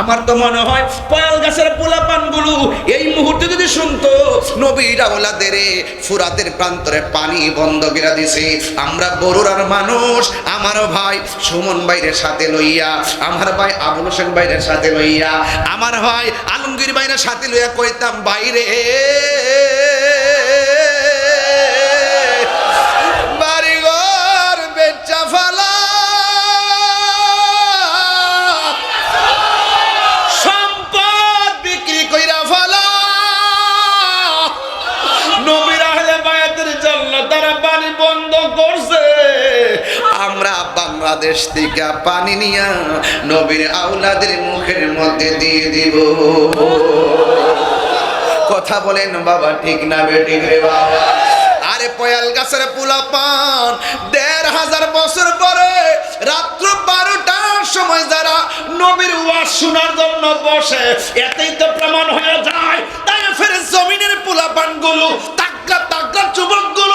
আমার তো মনে হয় পয়াল গাছের পোলাপানগুলো এই মুহূর্তে যদি শুনতো, নবীরা ওলাদের ফুরাতের প্রান্তরে পানি বন্ধ করে দিছে। আমরা বড়ুরার মানুষ আমার ভাই সুমন ভাইয়ের সাথে লইয়া, আমার ভাই আবুল হোসেন ভাইয়ের সাথে লইয়া, আমার ভাই আলমগীর ভাইয়ের সাথে লইয়া কইতাম বাইরে বাংলাদেশ থেকে পানি নিয়া নবীর আউলাদের মুখের মধ্যে দিয়ে দিব। কথা বলেন বাবা, ঠিক না বেঠিক রে বাবা? আরে পয়াল গাছের পুলা পান দেড় হাজার বছর পরে রাত্র বারোটার সময় যারা নবীর ওয়াজ শোনার জন্য বসে, এতেই তো প্রমাণ হয়ে যায়, তাই ফের জমিনের পোলা পানগুলো তাকলা তাকলা যুবকগুলো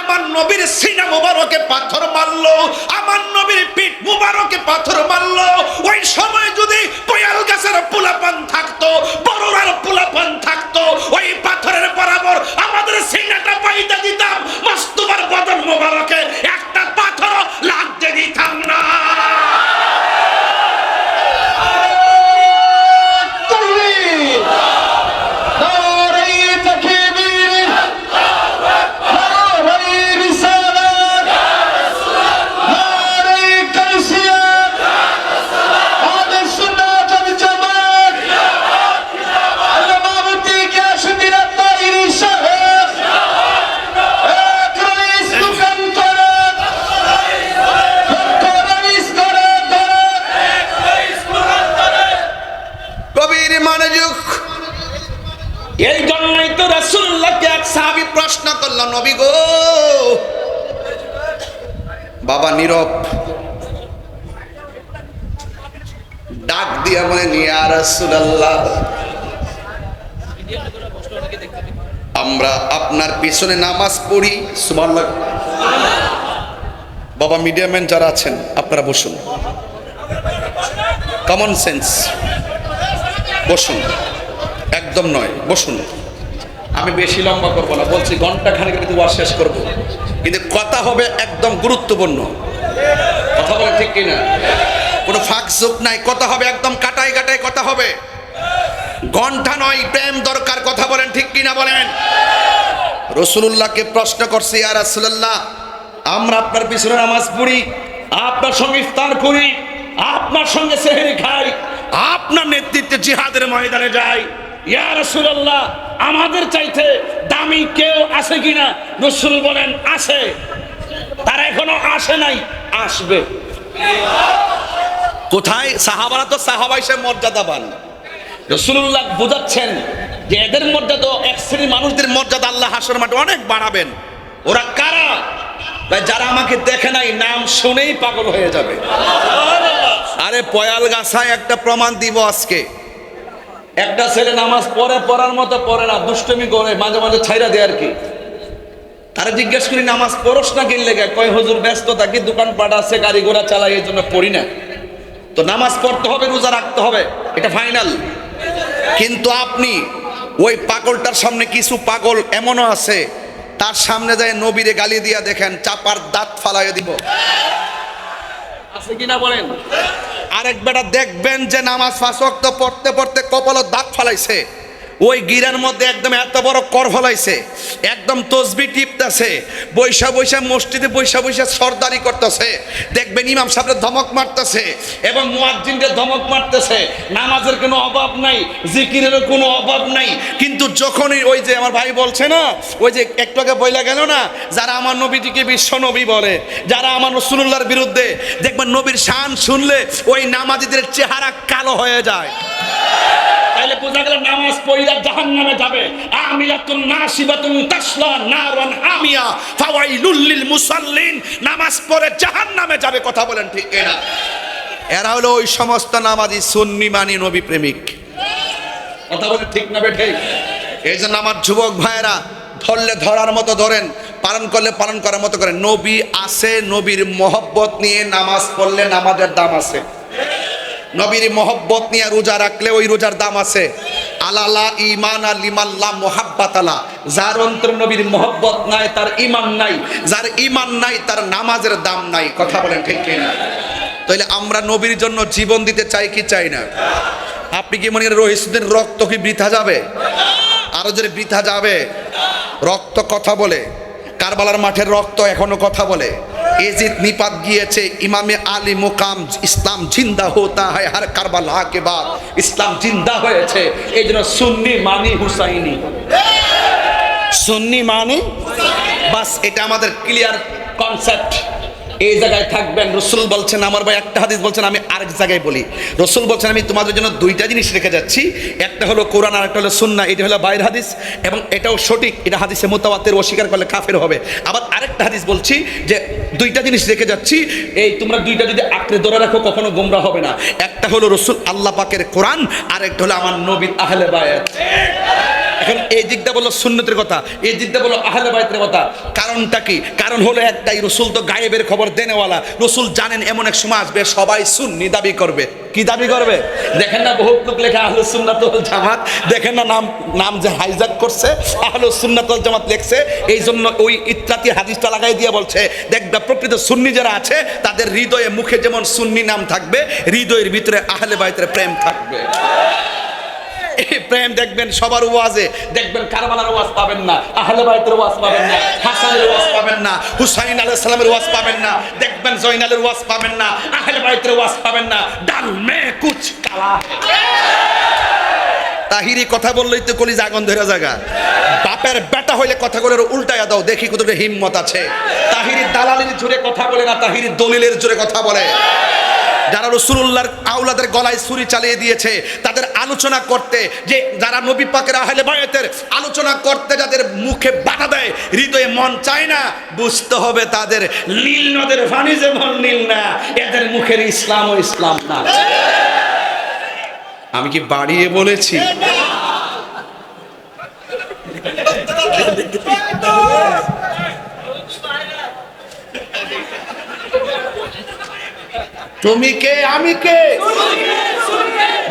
আমার নবীর সিনা মুবারকে পাথর মারলো, আমার নবীর পিঠ মুবারকে পাথর মারলো। ওই সময় যদি পয়াল গাছের পোলাপান থাকতো, বড়রার পোলাপান থাকতো দিয়া বলে ইয়া আমরা আপনার পিছনে নামাজ পড়ি বাবা মিডিয়া ম্যান যারা আছেন, আপনারা বসুন। কমন সেন্স বসুন। একদম নয়, বসুন। আমি বেশি লম্বা করব না, বলছি ঘণ্টা খানেক কিন্তু ওয়াজ শেষ করব। কিন্তু কথা হবে একদম গুরুত্বপূর্ণ। কথা বলে ঠিক কিনা? কোনো ফাঁক চোখ নাই, কথা হবে একদম কাটাই কাটাই কথা হবে। ঘণ্টা নয়, প্রেম দরকার, কথা বলেন ঠিক কিনা বলেন? রসুল্লাহকে প্রশ্ন করছে আর রাসূলুল্লাহ, আমরা আপনার পিছনে নামাজ পড়ি, আপনার সঙ্গে ইফতার করি, আপনার সঙ্গে সেহেরি খাই, আপনার নেতৃত্বে জিহাদের ময়দানে যাই। ইয়া রাসূলুল্লাহ, আমাদের চাইতে দামি কেউ আছে কিনা? রসুল বলেন, আছে। তারা এখনও আসে নাই, আসবে। কোথায়? সাহাবারা তো সাহাবা হিসেবে মর্যাদাবান রসুল্লাহ বোঝাচ্ছেন যে এদের মর্যাদা, এক শ্রেণির মানুষদের মর্যাদা আল্লাহ হাসর মাঠে অনেক বাড়াবেন। ওরা কারা? তাই যারা আমাকে দেখে নাই, নাম শুনেই পাগল হয়ে যাবে। আরে, পয়াল গাছায় একটা প্রমাণ দিব আজকে। একটা ছেলে নামাজ পড়ে, পড়ার মতো পড়ে না, দুষ্টমি করে, মাঝে মাঝে ছাইরা দেয় আর কি। তারা জিজ্ঞেস করি, নামাজ পড়স না কিনলে? কয়, হুজুর ব্যস্ত থাকি দোকান পাট আছে, গাড়ি ঘোড়া চালাই এই জন্য পড়ি না। তো নামাজ পড়তে হবে রোজা রাখতে হবে এটা ফাইনাল কিন্তু আপনি ওই পাগলটার সামনে কিছু পাগল এমনও আছে তার সামনে যায় নবীরে গালি দিয়া দেখেন চাপার দাঁত ফালাইয়া দিব। আছে কিনা বলেন? আরেক বেটা দেখবেন যে নামাজ ফাঁস পড়তে পড়তে কপালের দাঁত ফালাইছে। ওই গিরার মধ্যে একদম এত বড় কর ফলাইছে, একদম তসবি টিপতেছে, বৈশা বৈশা মসজিদে বৈশা বৈশা সর্দারি করতেছে। দেখবেন ইমাম সাহেব ধমক মারতেছে এবং মুয়াজ্জিনকে ধমক মারতেছে, নামাজের কোনো অভাব নাই জিকিরেরও কোনো অভাব নাই। কিন্তু যখনই ওই যে আমার ভাই বলছে না, ওই যে একটু আগে বইলা গেল না, যারা আমার নবীটিকে বিশ্ব নবী বলে, যারা আমার রসুল্লাহর বিরুদ্ধে, দেখবেন নবীর শান শুনলে ওই নামাজিদের চেহারা কালো হয়ে যায়। বোঝা গেল নামাজ পড়িলা জাহান নামে যাবে। আমিলাতুন নাসিবাতুন তাসলা নারান হামিয়া। ফাওয়াইলুল লিল মুসাল্লিন। নামাজ পড়ে জাহান নামে যাবে কথা বলেন ঠিক কিনা? এরা হলো ওই সমস্ত নামাজি সুন্নি মানি নবী প্রেমিক। কথা বলে ঠিক না বে ঠিক এই জন্য আমার যুবক ভাইয়েরা ধরলে ধরার মতো ধরেন পালন করলে পালন করার মতো করেন। নবী আছে নবীর মহব্বত নিয়ে নামাজ পড়লে নামাজের দাম আছে নবীর মহব্বত নিয়ে রোজা রাখলে ওই রোজার দাম আছে। আলালা ইমান আর লিমাল্লা মোহাব্বাত আলা যার অন্তর নবীর মহব্বত নাই, তার ইমান নাই, যার ইমান নাই, তার নামাজের দাম নাই। কথা বলেন ঠিক কিনা? তাইলে আমরা নবীর জন্য জীবন দিতে চাই কি চাই না? আপনি কি মনে করেন রহিসুদ্দিন রক্ত কি বৃথা যাবে? আরও যদি বৃথা যাবে। রক্ত কথা বলে। কারবালার মাঠের রক্ত এখনও কথা বলে। এজিদ নিপাত গিয়েছে ইমামে আলী মোকাম ইসলাম জিন্দা হতা হয় হার কারবালা কে বাদ ইসলাম জিন্দা হয়েছে। এই জন্য সুন্নি মানি হুসাইনি। সুন্নি মানি? বাস এটা আমাদের ক্লিয়ার কনসেপ্ট এই জায়গায় থাকবেন, রসুল বলছেন, আমার ভাই একটা হাদিস বলছেন, আমি আরেক জায়গায় বলি। রসুল বলছেন, আমি তোমাদের জন্য দুইটা জিনিস রেখে যাচ্ছি। একটা হলো কোরআন, আর একটা হলো সুন্না এটা হলো বাইর হাদিস, এবং এটাও সঠিক। এটা হাদিসে মোতাবাতের অস্বীকার করলে কাফের হবে। আবার আরেকটা হাদিস বলছি, যে দুইটা জিনিস রেখে যাচ্ছি। এই তোমরা দুইটা যদি আঁকড়ে ধরে রাখো, কখনো গোমরা হবে না। একটা হলো রসুল আল্লাহ পাকের কোরআন আর একটা হলো আমার নবীর আহলে বায়াত এখন এই দিকটা বলল সুন্নতের কথা, এই দিকটা বলল আহলে বাইতের কথা। কারণটা কি? কারণ হলো একটাই, রসুল তো গায়েবের খবর দেনেওয়ালা। রসুল জানেন এমন এক সময় আসবে, সবাই সুন্নি দাবি করবে। কি দাবি করবে? দেখেন না বহু লোক লেখা আহলে সুন্নাত ওয়াল জামাত। দেখেন না নাম নাম যে হাইজাক করছে, আহলে সুন্নাত ওয়াল জামাত লেখছে। এই জন্য ওই ইত্রাতি হাদিসটা লাগাই দিয়ে বলছে দেখবা প্রকৃত সুন্নি যারা আছে, তাদের হৃদয়ে মুখে যেমন সুন্নি নাম থাকবে, হৃদয়ের ভিতরে আহলে বাইতের প্রেম থাকবে। প্রেম দেখবেন, সবার ওয়াজে। দেখবেন কারবালার ওয়াজ পাবেন না, আহলে বাইতের ওয়াজ পাবেন না, হাসানের ওয়াজ পাবেন না, হুসাইন আলাইহিস সালামের ওয়াজ পাবেন না, দেখবেন জয়নালের ওয়াজ পাবেন না, আহলে বাইতের ওয়াজ পাবেন না, ডাল মে কুছ কালা। তাহিরি কথা বললেই তো কলিজা আগুন ধরে জায়গা বাপের বেটা হইলে কথা বলে উল্টায়া দাও, দেখি কতটা হিম্মত আছে। তাহিরি দালালির জোরে কথা বলে না, তাহিরি দলিলের জোরে কথা বলে। যারা রসুল্লাহর আউলাদের গলায় ছুরি চালিয়ে দিয়েছে, তাদের আলোচনা করতে, যে যারা নবী পাকের আহলে বায়াতের আলোচনা করতে যাদের মুখে বাধা দেয়, হৃদয়ে মন চায় না, বুঝতে হবে তাদের নীল নদের পানি যেমন নীল না, এদের মুখের ইসলাম ও ইসলাম না। আমি কি বাড়িয়ে বলেছি? তুমি কে? আমি কে?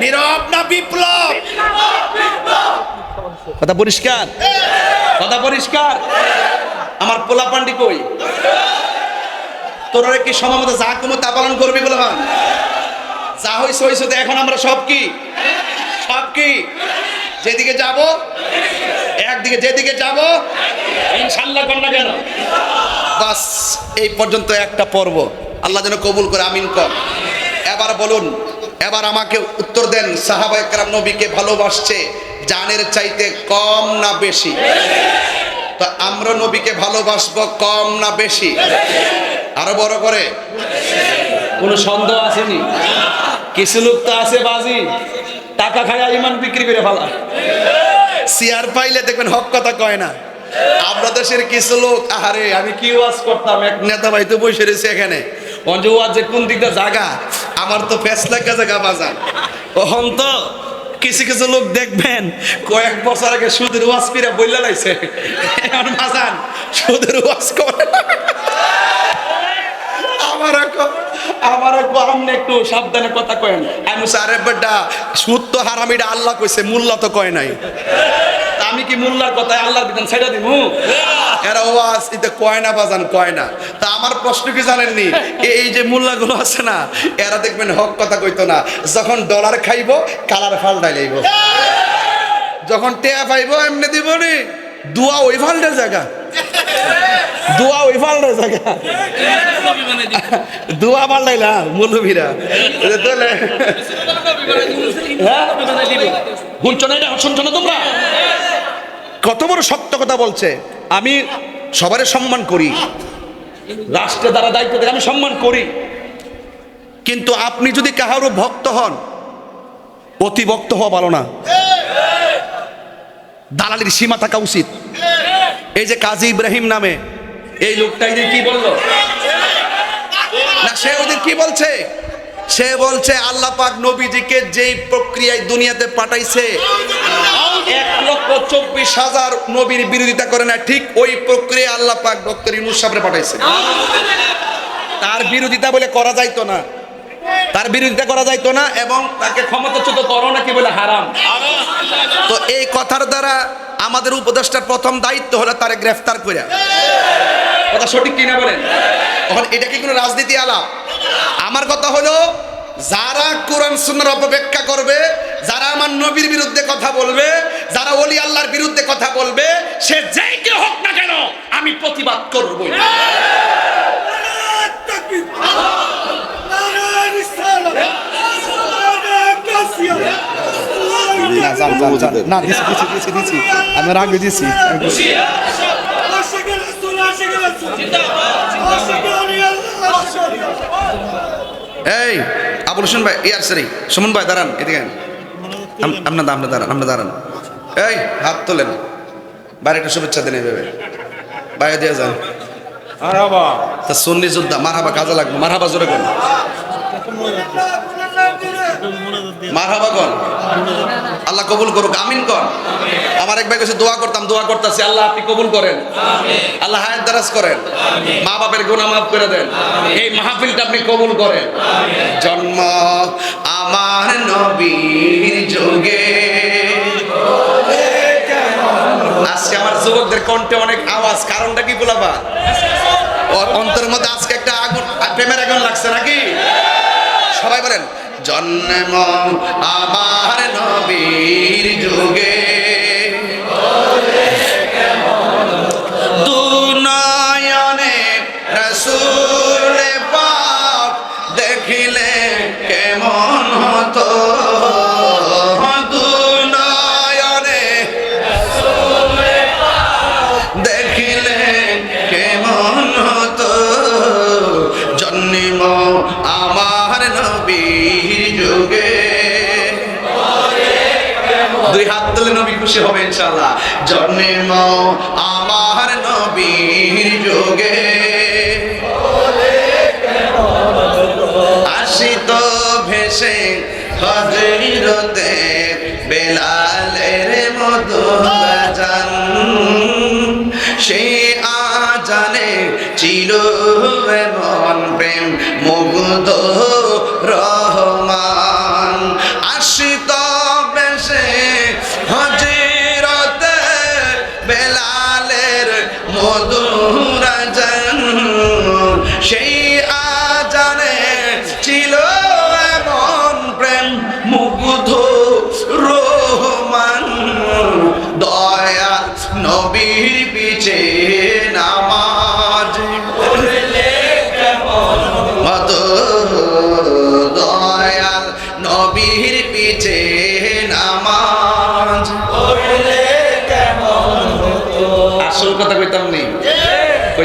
নীরব না বিপ্লব? কথা পরিষ্কার? কথা পরিষ্কার? আমার পোলা পান্ডি কই? তোরা কি সময় মতো যা কমো তা পালন করবি বলে ভান? যা হইছে হইছে তো এখন আমরা সব কি? সব কি? যেদিকে যাব একদিকে যেদিকে যাব ইনশাল্লাহ কর না কেন? বাস এই পর্যন্ত একটা পর্ব। আল্লাহ যেন কবুল করে আমিন কর। এবার বলুন এবার আমাকে উত্তর দেন সাহাবা একরাম নবীকে ভালোবাসছে জানের চাইতে কম না বেশি? তো আমরা নবীকে ভালোবাসবো কম না বেশি? আরও বড় করে। কোনো সন্দেহ আসেনি? কিছু লোক তো আছে বাজি টাকা খায়া ইমান বিক্রি করে ফেলা। সিয়ার পাইলে দেখবেন হক কথা কয় না। আমরা দেশের কিছু লোক আহারে আমি কি ওয়াজ করতাম এক নেতা ভাই তো বসে রয়েছে এখানে। অঞ্জ যে কোন দিকটা জায়গা আমার তো ফেস লাগা জায়গা বাজার। ওহন তো কিছু কিছু লোক দেখবেন, কয়েক বছর আগে সুদের ওয়াজ পিরা বইলা লাইছে। এখন বাজান, সুদের ওয়াজ করে। আমার আমার আমনে একটু সাবধানে কথা কয়েন। আমি সারে বেডা সুদ তো হারামিটা আল্লাহ কইছে মোল্লা তো কয় নাই। আমি কি মোল্লার কথায় আল্লাহর বিধান ছেড়ে দিমু? এরা ওয়াজ এটা কয় না বাজান, কয় না। আমার প্রশ্ন কি জানেননি? এই যে মোল্লাগুলো আছে না এরা দেখবেন হক কথা কইতো না যখন ডলার খাইবো কালার ফাল্টাই লাইব। যখন টেয়া পাইবো এমনি দিব নি। দুয়া ওই ফাল্টের জায়গা। দুয়া ওই ফাল্টের জায়গা। দুয়া পাল্টাইলা মৌলভীরা। হ্যাঁ? শুনছো না শুনছো না তোমরা? কত বড় শক্ত কথা বলছে। আমি সবারই সম্মান করি। রাষ্ট্রে দ্বারা দায়িত্ব আমি সম্মান করি। কিন্তু আপনি যদি কাহারও ভক্ত হন অতি ভক্ত হওয়া ভালো না। দালালির সীমা থাকা উচিত। এই যে কাজী ইব্রাহিম নামে, এই লোকটাই কি বলল? না, সে ওদের কি বলছে? সে বলছে, আল্লাহ পাক নবীজিকে যেই প্রক্রিয়ায় দুনিয়াতে পাঠাইছে এক লক্ষ চব্বিশ হাজার নবীর বিরোধিতা করে না, ঠিক ওই প্রক্রিয়া আল্লাহ পাক ডক্টর ইনুস সাহেবরে পাঠাইছে। তার বিরোধিতা বলে করা যাইতো না। তার বিরোধিতা করা যাইতো না এবং তাকে ক্ষমতাচ্যুত করো নাকি বলে হারাম। তো এই কথার দ্বারা আমাদের উপদেষ্টার প্রথম দায়িত্ব হলো তারে গ্রেফতার করে কথা সঠিক কিনা বলেন? এখন এটা কি কোনো রাজনীতি আলাপ? আমার কথা হলো, যারা কোরআন সুন্নার অপব্যাখ্যা করবে, যারা আমার নবীর বিরুদ্ধে কথা বলবে যারা ওলি আল্লাহর বিরুদ্ধে কথা বলবে সে যেই কে হোক না কেন আমি প্রতিবাদ করব না যান যান যান। না দিছি দিছি দিছি দিছি। আমি ওর আগে দিছি। এই আবুল হোসেন ভাই ইয়ার সরি সুমন ভাই দাঁড়ান এদিকে আপনার দাঁড়ান আপনার দাঁড়ান। এই হাত তোলেন। বাইরে একটা শুভেচ্ছা দেন এইভাবে। বাইরে দিয়ে যান। তা সন্নি যোদ্ধা মারহাবা কাজে লাগবে। মারহাবা জোরে কোন মারহাবা কোন আল্লাহ কবুল করুক আমিন কর। আমার এক ভাই কাছে দোয়া করতাম দোয়া করতেছি। আল্লাহ আপনি কবুল করেন। আল্লাহ হায়াত দারাজ করেন। মা বাপের গুনাহ মাফ করে দেন। এই মাহফিলটা আপনি কবুল করেন। জন্ম আমার নবীর যোগে। আজকে আমার যুবকদের কণ্ঠে অনেক আওয়াজ, কারণটা কি বলাবা? অন্তরের মধ্যে আজকে একটা আগুন প্রেমের আগুন লাগছে নাকি? সবাই বলেন জন্ম আমার নবীর যুগে। দেখিলে কেমন হতো? আমার নবীর যুগে। আসিত ভেসে হজরতে বেলালের মতো সে আজানে ছিল এমন প্রেম মুগ্ধ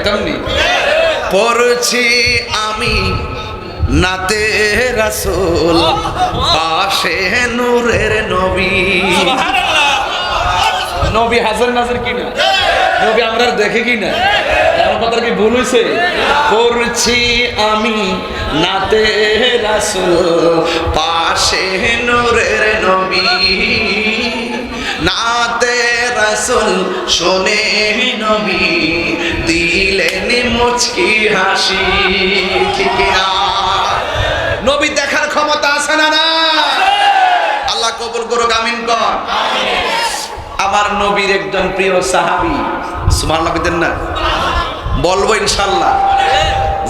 কইতাম নি পড়ছি আমি নাতে রাসুল পাশে নূরের নবী। নবী হাজার নাজার কি না? নবী আমরা দেখে কি না? আমার কথা কি ভুল হয়েছে পড়ছি আমি নাতে রাসূল পাশে নূরের নবী। নাতে রাসূল শোনে নবী দিলেন মুচকি হাসি নবী দেখার ক্ষমতা আছে না না আল্লাহ কবুল কর। আমার নবীর একজন প্রিয় সাহাবি সুমান নবীদের না? বলব ইনশাল্লাহ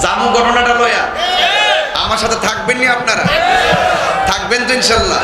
জামু ঘটনাটা লয়া। আমার সাথে থাকবেন নি আপনারা? থাকবেন তো ইনশাল্লাহ